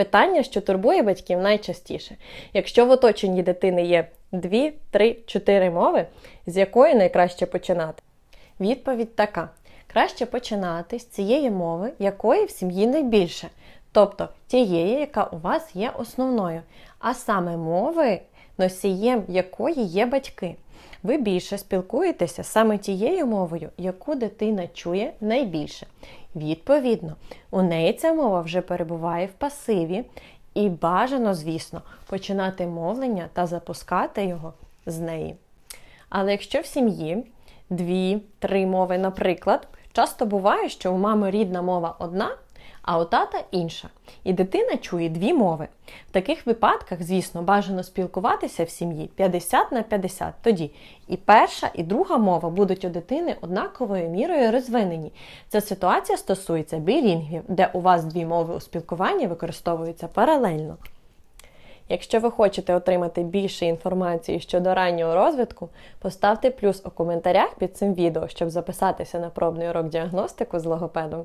Питання, що турбує батьків найчастіше. Якщо в оточенні дитини є 2, 3, 4 мови, з якої найкраще починати? Відповідь така: краще починати з цієї мови, якої в сім'ї найбільше, тобто тієї, яка у вас є основною, а саме мови, носієм якої є батьки. Ви більше спілкуєтеся саме тією мовою, яку дитина чує найбільше. Відповідно, у неї ця мова вже перебуває в пасиві, і бажано, звісно, починати мовлення та запускати його з неї. Але якщо в сім'ї дві, три мови, наприклад, часто буває, що у мами рідна мова одна, а у тата інша. І дитина чує дві мови. В таких випадках, звісно, бажано спілкуватися в сім'ї 50 на 50. Тоді і перша, і друга мова будуть у дитини однаковою мірою розвинені. Ця ситуація стосується білінгвів, де у вас дві мови у спілкуванні використовуються паралельно. Якщо ви хочете отримати більше інформації щодо раннього розвитку, поставте плюс у коментарях під цим відео, щоб записатися на пробний урок діагностику з логопедом.